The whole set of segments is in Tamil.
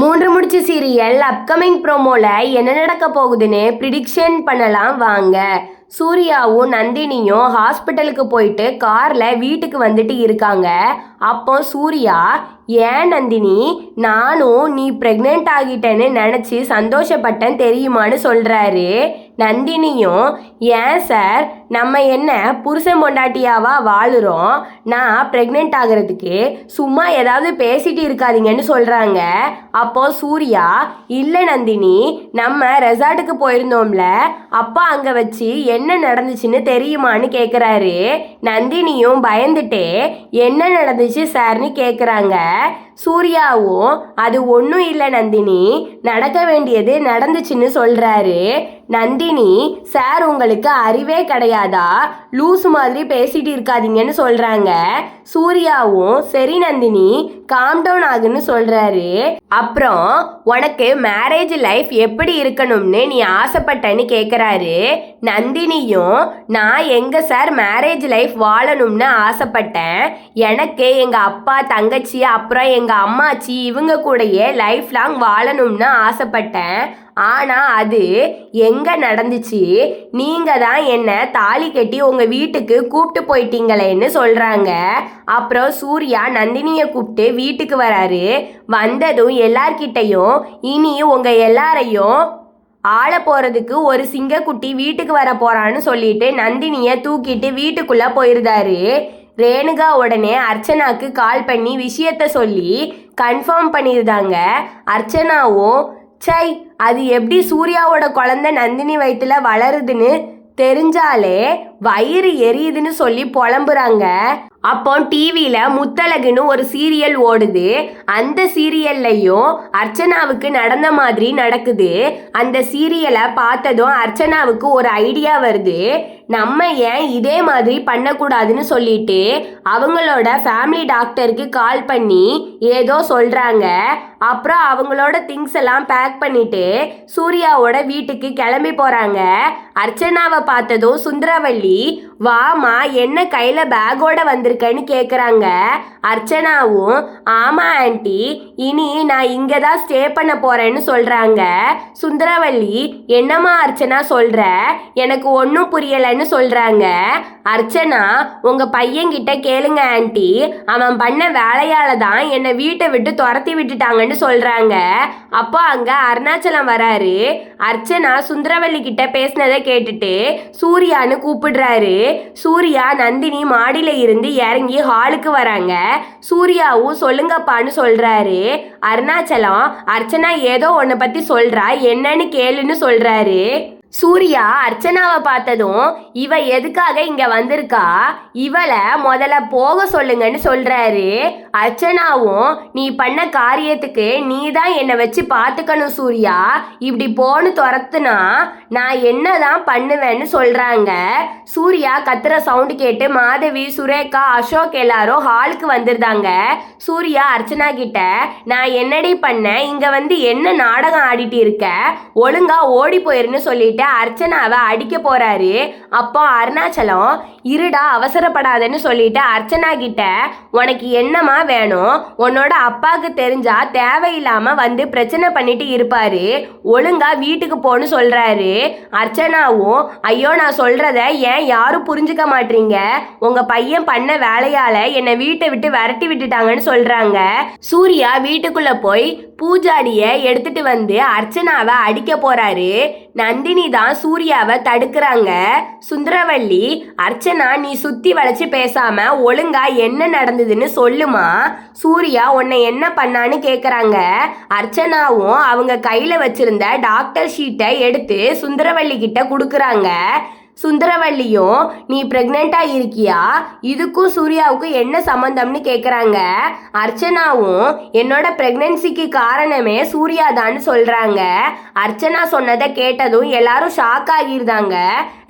மூன்று முடிச்சு சீரியல் அப்கமிங் ப்ரோமோல என்ன நடக்க போகுதுன்னு ப்ரிடிக்ஷன் பண்ணலாம் வாங்க. சூர்யாவும் நந்தினியும் ஹாஸ்பிட்டலுக்கு போயிட்டு கார்ல வீட்டுக்கு வந்துட்டு இருக்காங்க. அப்போ சூர்யா ஏன் நந்தினி நானும் நீ ப்ரெக்னென்ட் ஆகிட்டேன்னு நினச்சி சந்தோஷப்பட்டேன் தெரியுமான்னு சொல்கிறாரு நந்தினியும் ஏன் சார் நம்ம என்ன புருஷன் பொண்டாட்டியாவா வாழுறோம்? நான் ப்ரெக்னென்ட் ஆகிறதுக்கு சும்மா ஏதாவது பேசிட்டு இருக்காதீங்கன்னு சொல்கிறாங்க அப்போ சூர்யா இல்லை நந்தினி நம்ம ரெசார்ட்டுக்கு போயிருந்தோம்ல. அப்பா அங்கே வச்சு என்ன நடந்துச்சுன்னு தெரியுமான்னு கேட்குறாரு நந்தினியும் பயந்துட்டே என்ன நடந்துச்சு சார்னு கேட்குறாங்க சூர்யாவும் அது ஒன்றும் இல்லை நந்தினி நடக்க வேண்டியது நடந்துச்சுன்னு சொல்கிறாரு நந்தினி சார் உங்களுக்கு அறிவே கிடையாது. லூஸ் மாதிரி பேசிட்டு இருக்காதீங்கன்னு சொல்கிறாங்க சூர்யாவும் சரி நந்தினி காம் டவுன் ஆகுன்னு சொல்கிறாரு அப்புறம் உனக்கு மேரேஜ் லைஃப் எப்படி இருக்கணும்னு நீ ஆசைப்பட்டன்னு கேட்குறாரு நந்தினியும் நான் எங்கே சார் மேரேஜ் லைஃப் வாழணும்னு ஆசைப்பட்டேன். எனக்கு எங்கள் அப்பா தங்கச்சி அப்புறம் எங்கள் அம்மாச்சி இவங்க கூடயே லைஃப் லாங் வாழணும்னு ஆசைப்பட்டேன். ஆனால் அது எங்கே நடந்துச்சு? நீங்கள் தான் என்னை தாலி கட்டி உங்கள் வீட்டுக்கு கூப்பிட்டு போயிட்டீங்களேன்னு சொல்கிறாங்க அப்புறம் சூர்யா நந்தினியை கூப்பிட்டு வீட்டுக்கு வராரு. வந்ததும் எல்லார்கிட்டையும் இனி உங்கள் எல்லாரையும் ஆள போகிறதுக்கு ஒரு சிங்கக்குட்டி வீட்டுக்கு வர போகிறான்னு சொல்லிட்டு நந்தினியை தூக்கிட்டு வீட்டுக்குள்ளே போயிருந்தாரு. ரேணுகா உடனே அர்ச்சனாக்கு கால் பண்ணி விஷயத்த சொல்லி கன்ஃபார்ம் பண்ணியிருந்தாங்க அர்ச்சனாவும் சை அது எப்படி சூர்யாவோட குழந்தை நந்தினி வயிற்றுல வளருதுன்னு தெரிஞ்சாலே வயிறு எரியுதுன்னு சொல்லி புலம்புறாங்க. அப்போ டிவியில் முத்தழகுன்னு ஒரு சீரியல் ஓடுது. அந்த சீரியல்லையும் அர்ச்சனாவுக்கு நடந்த மாதிரி நடக்குது. அந்த சீரியலை பார்த்ததும் அர்ச்சனாவுக்கு ஒரு ஐடியா வருது. நம்ம ஏன் இதே மாதிரி பண்ணக்கூடாதுன்னு சொல்லிட்டு அவங்களோட ஃபேமிலி டாக்டருக்கு கால் பண்ணி ஏதோ சொல்கிறாங்க அப்புறம் அவங்களோட திங்ஸ் எல்லாம் பேக் பண்ணிட்டு சூர்யாவோட வீட்டுக்கு கிளம்பி போகிறாங்க அர்ச்சனாவை பார்த்ததும் சுந்தரவள்ளி வாமா என்ன கையில் பேக்கோட வந்திருக்கேன்னு கேட்குறாங்க அர்ச்சனாவும் ஆமாம் ஆண்டி இனி நான் இங்கே தான் ஸ்டே பண்ண போகிறேன்னு சொல்கிறாங்க சுந்தரவள்ளி என்னம்மா அர்ச்சனா சொல்கிற எனக்கு ஒன்றும் புரியலைன்னு சொல்கிறாங்க அர்ச்சனா உங்கள் பையன்கிட்ட கேளுங்க ஆண்டி. அவன் பண்ண வேலையால தான் என்னை வீட்டை விட்டு துரத்தி விட்டுட்டாங்கன்னு சொல்கிறாங்க அப்போ அங்கே அருணாச்சலம் வராரு. அர்ச்சனா சுந்தரவல்லி கிட்ட பேசினதை கேட்டுட்டு சூர்யான்னு சொல்கிறாரு சூர்யா நந்தினி மாடியில் இருந்து இறங்கி ஹாலுக்கு வராங்க. சூர்யாவும் சொல்லுங்கப்பான்னு சொல்கிறாரு அருணாச்சலம் அர்ச்சனா ஏதோ உன்னை பற்றி சொல்கிறா என்னன்னு கேளுன்னு சொல்கிறாரு சூர்யா அர்ச்சனாவை பார்த்ததும் இவ எதுக்காக இங்க வந்திருக்கா? இவளை முதல்ல போக சொல்லுங்கன்னு சொல்றாரு. அர்ச்சனாவும் நீ பண்ண காரியத்துக்கு நீ தான் என்னை வச்சு பார்த்துக்கணும் சூர்யா. இப்படி போன்னு துரத்துனா நான் என்னதான் பண்ணுவேன்னு சொல்றாங்க. சூர்யா கத்துற சவுண்டு கேட்டு மாதவி சுரேகா அசோக் எல்லாரும் ஹாலுக்கு வந்திருந்தாங்க. சூர்யா அர்ச்சனா கிட்ட நான் என்னடி பண்ண? இங்க வந்து என்ன நாடகம் ஆடிட்டு இருக்க? ஒழுங்கா ஓடி போயிருன்னு சொல்லிட்டு அர்ச்சனாவை அடிக்க போறாரு. அப்போ அருணாச்சலம் இருடா அவசரப்படாதன்னு சொல்லிட்டு அர்ச்சனா கிட்ட உனக்கு என்னமா வேணும்? உன்னோட அப்பாவுக்கு தெரிஞ்சா தேவையில்லாம வந்து பிரச்சனை பண்ணிட்டு இருப்பாரு. ஒழுங்கா வீட்டுக்கு போன்னு சொல்றாரு. அர்ச்சனாவும் ஐயோ நான் சொல்றத ஏன் யாரும் புரிஞ்சுக்க மாட்டீங்க உங்க பையன் பண்ண வேலையால என்னை வீட்டை விட்டு விரட்டி விட்டுட்டாங்கன்னு சொல்றாங்க. சூர்யா வீட்டுக்குள்ள போய் பூஜாடிய எடுத்துட்டு வந்து அர்ச்சனாவை அடிக்க போறாரு. நந்தினி தான் சூர்யாவை தடுக்கிறாங்க. சுந்தரவள்ளி அர்ச்சனா நீ சுத்தி வளைச்சு பேசாம ஒழுங்கா என்ன நடந்ததுன்னு சொல்லுமா? சூர்யா உன்னை என்ன பண்ணான்னு கேக்குறாங்க. அர்ச்சனாவும் அவங்க கையில வச்சிருந்த டாக்டர் ஷீட்டை எடுத்து சுந்தரவள்ளி கிட்ட கொடுக்குறாங்க. சுந்தரவல்லியும் நீ பிரெக்னெண்டா இருக்கியா இதுக்கும் சூர்யாவுக்கும் என்ன சம்மந்தம்னு கேட்குறாங்க அர்ச்சனாவும் என்னோட பிரெக்னன்சிக்கு காரணமே சூர்யா தான் சொல்றாங்க. அர்ச்சனா சொன்னதை கேட்டதும் எல்லாரும் ஷாக் ஆகியிருந்தாங்க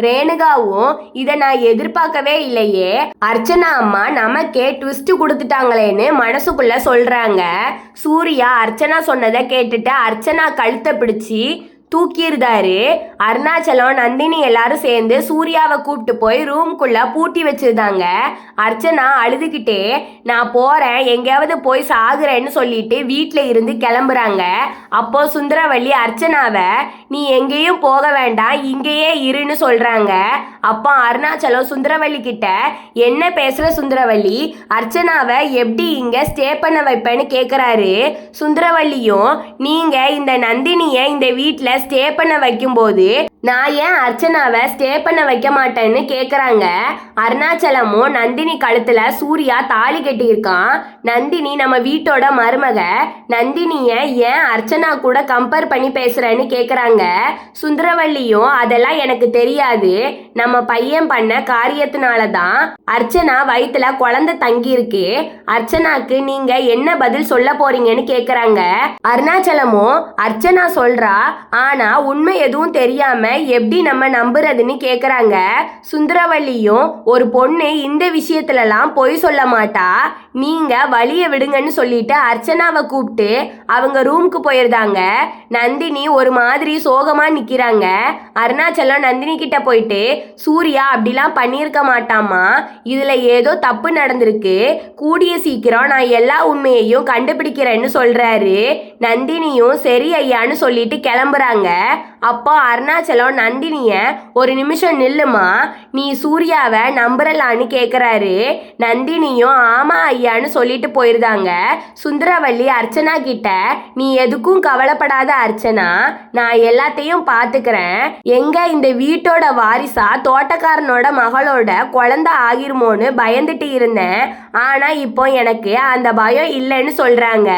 ரேணுகாவும் இதை நான் எதிர்பார்க்கவே இல்லையே. அர்ச்சனா அம்மா நமக்கே ட்விஸ்ட் கொடுத்துட்டாங்களேன்னு மனசுக்குள்ள சொல்றாங்க. சூர்யா அர்ச்சனா சொன்னதை கேட்டுட்டு அர்ச்சனா கழுத்தை பிடிச்சி தூக்கியிருந்தாரு. அருணாச்சலம் நந்தினி எல்லாரும் சேர்ந்து சூர்யாவை கூப்பிட்டு போய் ரூம்குள்ள பூட்டி வச்சிருந்தாங்க. அர்ச்சனா அழுதுகிட்டே நான் போறேன் எங்கேயாவது போய் சாகுறேன்னு சொல்லிட்டு வீட்டில் இருந்து கிளம்புறாங்க. அப்போ சுந்தரவள்ளி அர்ச்சனாவை நீ எங்கேயும் போக வேண்டாம் இங்கேயே இருன்னு சொல்றாங்க. அப்போ அருணாச்சலம் சுந்தரவள்ளி கிட்ட என்ன பேசுற சுந்தரவள்ளி? அர்ச்சனாவை எப்படி இங்க ஸ்டே பண்ண வைப்பேன்னு கேக்குறாரு. சுந்தரவள்ளியும் நீங்க இந்த நந்தினியை இந்த வீட்டில் ஸ்டே பண்ண வைக்கும்போது நான் ஏன் அர்ச்சனாவை ஸ்டே பண்ண வைக்க மாட்டேன்னு கேட்குறாங்க அருணாச்சலமும் நந்தினி கழுத்தில் சூர்யா தாலி கட்டியிருக்கான். நந்தினி நம்ம வீட்டோட மருமக. நந்தினியை ஏன் அர்ச்சனா கூட கம்பேர் பண்ணி பேசுகிறேன்னு கேட்குறாங்க சுந்தரவள்ளியும் அதெல்லாம் எனக்கு தெரியாது. நம்ம பையன் பண்ண காரியத்தினால தான் அர்ச்சனா வயிற்றுல குழந்தை தங்கியிருக்கு. அர்ச்சனாக்கு நீங்கள் என்ன பதில் சொல்ல போறீங்கன்னு கேட்குறாங்க அருணாச்சலமும் அர்ச்சனா சொல்கிறா ஆனால் உண்மை எதுவும் தெரியாமல் எப்படி நம்ம நம்புறதுன்னு கேக்குறாங்க. சுந்தரவள்ளியும் ஒரு பொண்ணு இந்த விஷயத்துலலாம் பொய் சொல்ல மாட்டா. நீங்க வழிய விடுங்கன்னு சொல்லிட்டு அர்ச்சனாவை கூப்பிட்டு அவங்க ரூம்க்கு போயிருந்தாங்க. நந்தினி ஒரு மாதிரி சோகமா நிக்கிறாங்க. அருணாச்சலம் நந்தினி கிட்ட போயிட்டு சூர்யா அப்படிலாம் பண்ணியிருக்க மாட்டாமா இதுல ஏதோ தப்பு நடந்திருக்கு. கூடிய சீக்கிரம் நான் எல்லா உண்மையையும் கண்டுபிடிக்கிறேன்னு சொல்றாரு. நந்தினியும் சரி ஐயான்னு சொல்லிட்டு கிளம்புறாங்க. அப்போ அருணாச்சலம் நந்தினிய ஒரு நிமிஷம் நில்லுமா? நீ சூர்யாவை நம்புறலான்னு கேட்குறாரு நந்தினியும் ஆமா ஐயான்னு சொல்லிட்டு போயிருந்தாங்க. சுந்தரவள்ளி அர்ச்சனா கிட்ட நீ எதுக்கும் கவலைப்படாத அர்ச்சனா. நான் எல்லாத்தையும் பார்த்துக்கிறேன் எங்க இந்த வீட்டோட வாரிசா தோட்டக்காரனோட மகளோட குழந்தை ஆகிருமோன்னு பயந்துட்டு இருந்தேன். ஆனா இப்போ எனக்கு அந்த பயம் இல்லைன்னு சொல்றாங்க.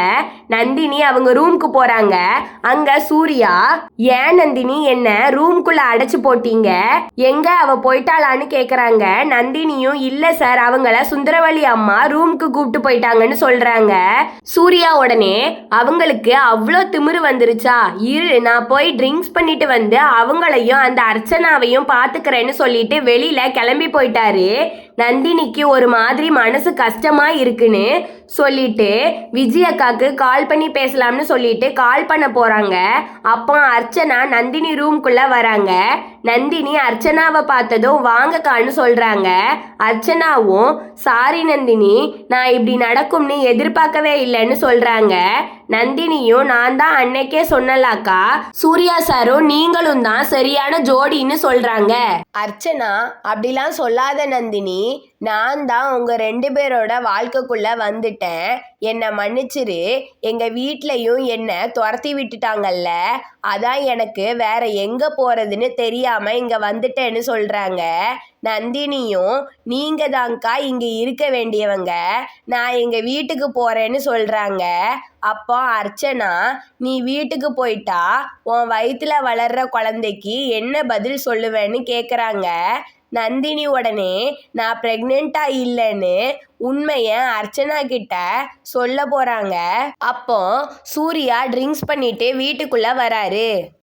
நந்தினி அவங்க ரூம்க்கு போறாங்க. அங்க சூர்யா ஏன் நந்தினி என்ன? ரூம் ரூம்குள்ள அடைச்சு போட்டீங்க? எங்க அவ போயிட்டாளான்னு கேக்குறாங்க. நந்தினியும் இல்ல சார் அவங்கள சுந்தரவழி அம்மா ரூம்க்கு கூப்பிட்டு போயிட்டாங்கன்னு சொல்றாங்க. சூர்யா உடனே அவங்களுக்கு அவ்வளோ திமிரு வந்துருச்சா? இரு நான் போய் ட்ரிங்க்ஸ் பண்ணிட்டு வந்து அவங்களையும் அந்த அர்ச்சனாவையும் பாத்துக்கிறேன்னு சொல்லிட்டு வெளியில கிளம்பி போயிட்டாரு. நந்தினிக்கு ஒரு மாதிரி மனசு கஷ்டமா இருக்குன்னு சொல்லிட்டு விஜய் அக்காக்கு கால் பண்ணி பேசலாம்னு சொல்லிட்டு கால் பண்ண போறாங்க. அப்போ அர்ச்சனா நந்தினி ரூம்குள்ள வராங்க. நந்தினி அர்ச்சனாவை பார்த்ததும் வாங்கக்கான்னு சொல்கிறாங்க அர்ச்சனாவும் சாரி நந்தினி நான் இப்படி நடக்கும்னு எதிர்பார்க்கவே இல்லைன்னு சொல்கிறாங்க நந்தினியும் நான் தான் அன்னைக்கே சொன்னலாக்கா சூர்யா சாரும் நீங்களும் தான் சரியான ஜோடின்னு சொல்கிறாங்க அர்ச்சனா அப்படிலாம் சொல்லாத நந்தினி. நான் தான் உங்க ரெண்டு பேரோட வாழ்க்கைக்குள்ள வந்துட்டேன். என்னை மன்னிச்சிரு. எங்க வீட்லயும் என்ன துரத்தி விட்டுட்டாங்கல்ல. அதான் எனக்கு வேற எங்க போறதுன்னு தெரியாம இங்க வந்துட்டேன்னு சொல்றாங்க. நந்தினியும் நீங்க தான்க்கா இங்க இருக்க வேண்டியவங்க. நான் எங்க வீட்டுக்கு போறேன்னு சொல்றாங்க. அப்போ அர்ச்சனா நீ வீட்டுக்கு போயிட்டா உன் வயிற்றுல வளர்ற குழந்தைக்கு என்ன பதில் சொல்லுவேன்னு கேட்குறாங்க நந்தினி உடனே நான் ப்ரெக்னெண்ட்டாக இல்லைன்னு உண்மையை அர்ச்சனா கிட்ட சொல்ல போகிறாங்க அப்போ சூர்யா ட்ரிங்க்ஸ் பண்ணிட்டு வீட்டுக்குள்ளே வராரு.